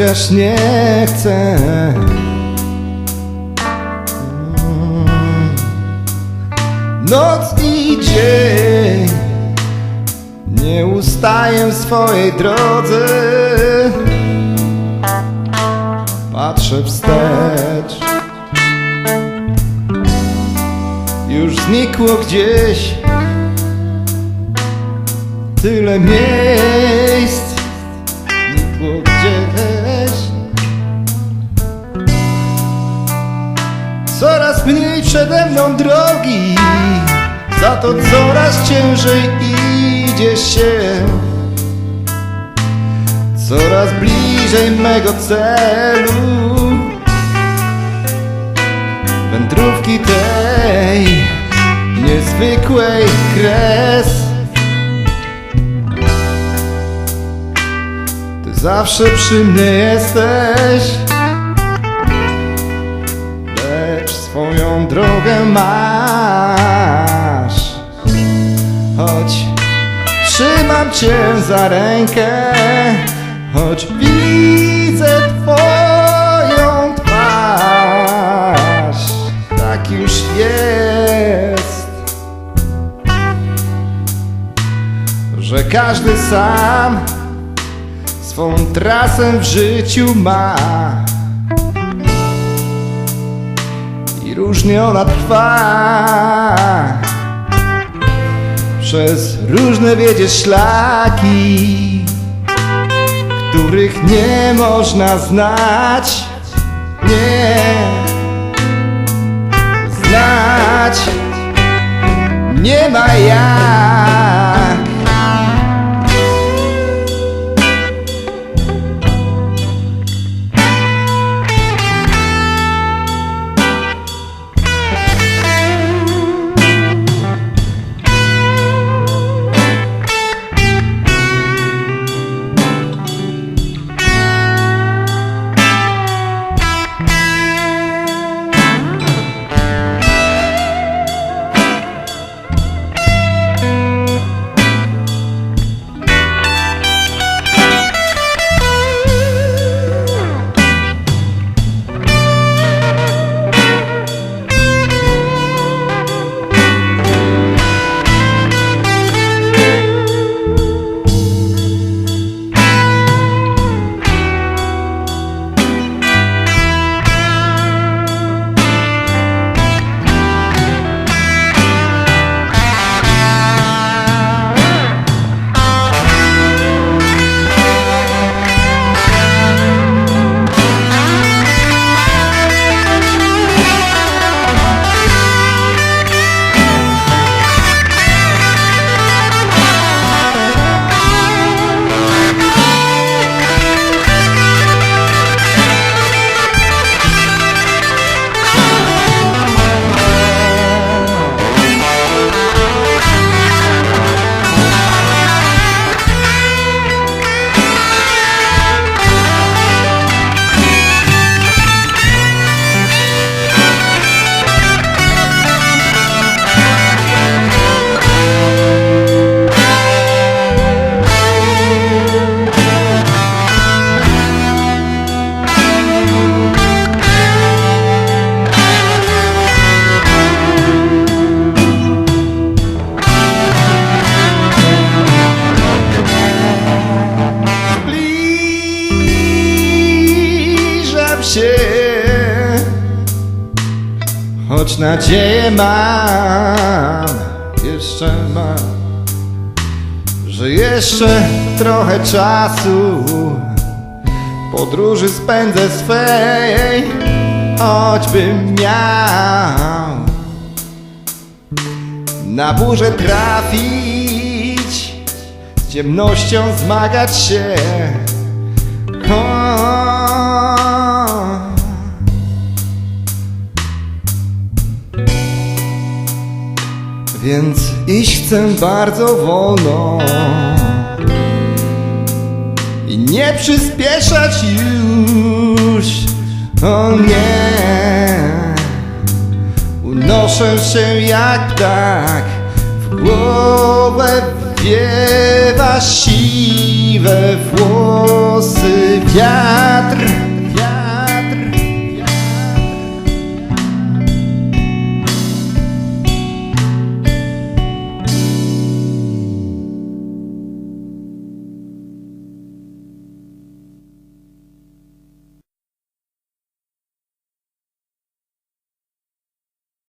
Chociaż nie chcę. Noc i dzień Nie ustaję w swojej drodze. Patrzę wstecz. Już znikło gdzieś Tyle miejsc przede mną drogi. Za to coraz ciężej idzie się. Coraz bliżej mego celu. Wędrówki tej niezwykłej kres. Ty zawsze przy mnie jesteś swoją drogę masz. Choć trzymam cię za rękę Choć widzę twoją twarz Tak już jest Że każdy sam swą trasę w życiu ma i różnie ona trwa. Przez różne wiedzie szlaki, których nie można znać, nie. Znać nie ma jak. Choć nadzieję mam Jeszcze mam Że jeszcze trochę czasu Podróży spędzę swej choćbym miał na burzę trafić, ciemnością zmagać się. O. Więc iść chcę bardzo wolno i nie przyspieszać już. O nie, unoszę się jak ptak, w głowę wiewa siwe włosy wiatr.